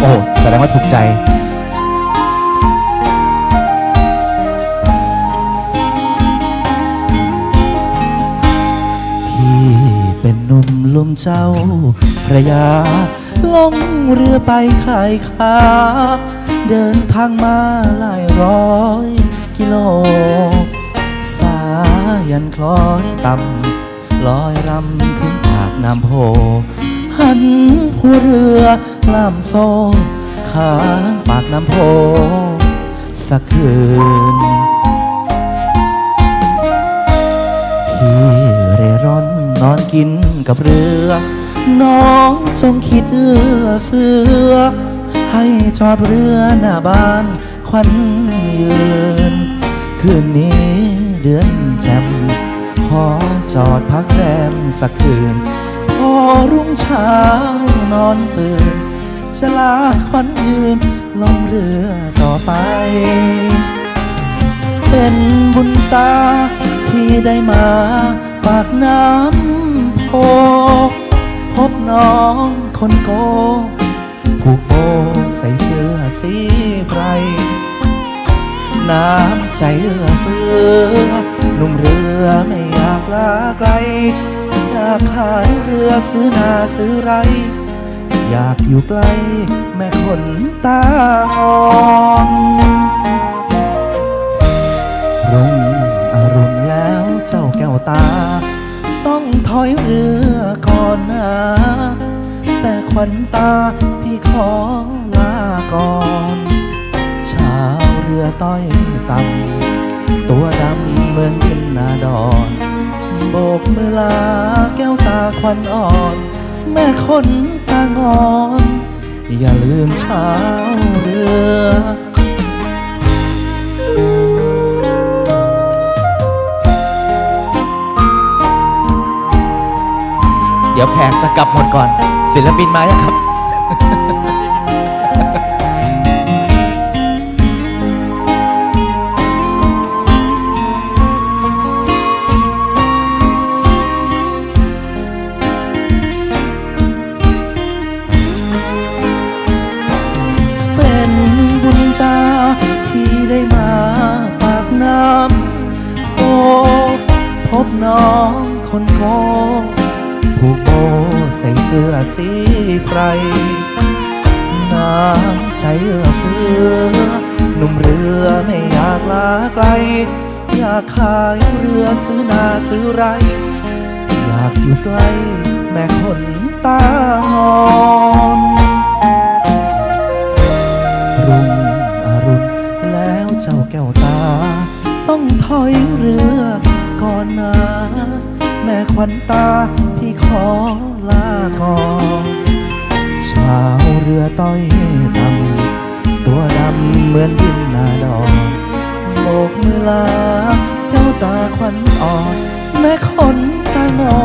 โอ๋แสดงว่าถูกใจพี่เป็นหนุ่มลุ่มเจ้าพระยาล่องเรือไปขายค้าเดินทางมาหลายร้อยกิโล สายันคล้อยต่ำลอยรำถึงปากน้ำโพหันหัวเรือ ล่ามโซ่ข้างปากน้ำโพสักคืนพี่เร่ร่อนนอนกินกับเรือ น้องจงคิดเอื้อเฟื้อ ให้จอดเรือหน้าบ้านควันยืน คืนนี้เดือนแจ่มขอจอดพักแรมสักคืน พอรุ่งเช้านอนตื่น จะลาควันยืนลงเรือต่อไป เป็นบุญตาที่ได้มาปากน้ำโพพบน้องคนโก ผูกโบใส่เสื้อสีไพรน้ำใจเอื้อเฟื้อนุ่มเรือไม่อยากลาไกลอยากขายเรือซื้อนาซื้อไร อยากอยู่ใกล้แม่คนตาอ่อนรุ่งอรุณแล้วเจ้าแก้วตา ต้องถอยเรือก่อนนะแต่ขวัญตาพี่ขอลาก่อนชาวเรือต้อยต่ำตัวดำเหมือนดินนาดอนโบกมือลาแก้วตาควันอ่อน แม่คนตางอน อย่าลืมชาวเรือเดี๋ยวแขกจะกลับหมดก่อน ศิลปินมายังครับ น้องคนโกผูกโบใส่เสื้อสีไพรน้ำใจเอื้อเฟื้อหนุ่มเรือไม่อยากลาไกล อยากขายเรือซื้อนาซื้อไร อยากอยู่ใกล้แม่คนตางอนรุ่งอรุณแล้วเจ้าแก้วตา ต้องถอยเรือ ก่อนนะ แม่ควันตาพี่ขอลาก่อนชาวเรือต้อยดำตัวดำเหมือนดินนาดอนโบกมือลา เจ้าตาควันอ่อน แม่คนตางอ